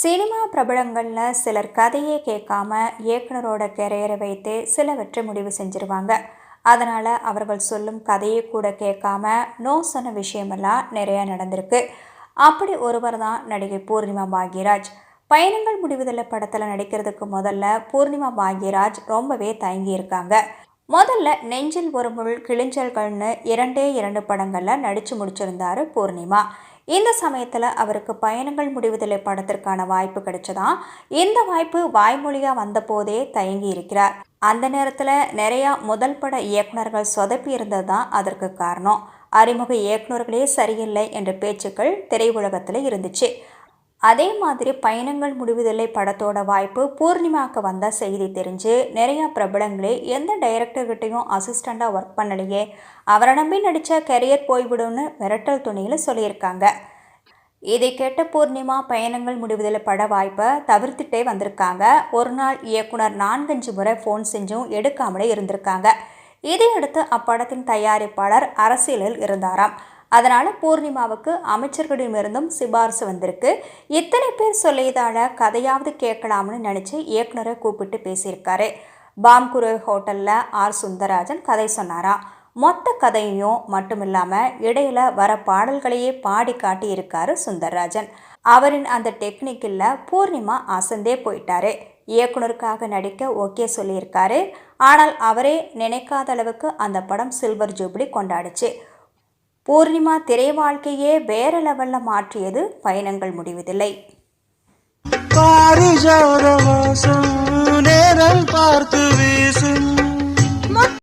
Cinema பிரபலங்களில் சிலர் கதையே கேட்காம இயக்குனரோட கெரியரை வைத்து சிலவற்றை முடிவு செஞ்சிருவாங்க. அதனால் அவர்கள் சொல்லும் கதையை கூட கேட்காம நோ சொன்ன விஷயமெல்லாம் நிறையா நடந்திருக்கு. அப்படி ஒருவர் தான் நடிகை பூர்ணிமா பாக்யராஜ். பயணங்கள் முடிவுதல் படத்தில் நடிக்கிறதுக்கு முதல்ல பூர்ணிமா பாக்யராஜ் ரொம்பவே தயங்கி இருக்காங்க. முதல்ல நெஞ்சில் ஒரு முள் கிழிஞ்சல்கள்னு இரண்டே இரண்டு படங்களில் நடித்து முடிச்சிருந்தாரு பூர்ணிமா. இந்த சமயத்தில் அவருக்கு பயணங்கள் முடிவதில்லை படத்திற்கான வாய்ப்பு கிடைச்சதா? இந்த வாய்ப்பு வாய்மொழியாக வந்தபோதே தயங்கி இருக்கிறார். அந்த நேரத்தில் நிறையா முதல் பட இயக்குனர்கள் சொதப்பி இருந்தது தான் அதற்கு காரணம். அறிமுக இயக்குனர்களே சரியில்லை என்ற பேச்சுக்கள் திரையுலகத்தில் இருந்துச்சு. அதே மாதிரி பயணங்கள் முடிவதில்லை படத்தோட வாய்ப்பு பூர்ணிமாவுக்கு வந்த செய்தி தெரிஞ்சு நிறையா பிரபலங்களே எந்த டைரக்டர்கிட்டையும் அசிஸ்டண்ட்டாக ஒர்க் பண்ணலையே. அவரை நம்பி நடித்த கெரியர் போய்விடும்னு மிரட்டல் துணியில் சொல்லியிருக்காங்க. இதை கேட்ட பூர்ணிமா பயணங்கள் முடிவதில் பட வாய்ப்பை தவிர்த்துட்டே வந்திருக்காங்க. ஒரு நாள் இயக்குனர் நான்கஞ்சு முறை ஃபோன் செஞ்சும் எடுக்காமலே இருந்திருக்காங்க. இதையடுத்து அப்படத்தின் தயாரிப்பாளர் அரசியலில் இருந்தாராம். அதனால் பூர்ணிமாவுக்கு அமைச்சர்களிடமிருந்தும் சிபாரிசு வந்திருக்கு. இத்தனை பேர் சொல்லியதால் கதையாவது கேட்கலாம்னு நினச்சி இயக்குனரை கூப்பிட்டு பேசியிருக்காரு. பாம்குரு ஹோட்டலில் ஆர் சுந்தரராஜன் கதை சொன்னாரா? மொத்த கதையும் மட்டும் இல்லாமல் இடையில வர பாடல்களையே பாடி காட்டியிருக்காரு சுந்தர்ராஜன். சுந்தரராஜன் அவரின் அந்த டெக்னிக்கில் பூர்ணிமா அசந்தே போயிட்டாரு. இயக்குனருக்காக நடிக்க ஓகே சொல்லியிருக்காரு. ஆனால் அவரே நினைக்காத அளவுக்கு அந்த படம் சில்வர் ஜூப்ளி கொண்டாடுச்சு. பூர்ணிமா திரை வாழ்க்கையே வேற லெவல்ல மாற்றியது பயணங்கள் முடிவதில்லை. பார்த்து வீசும்.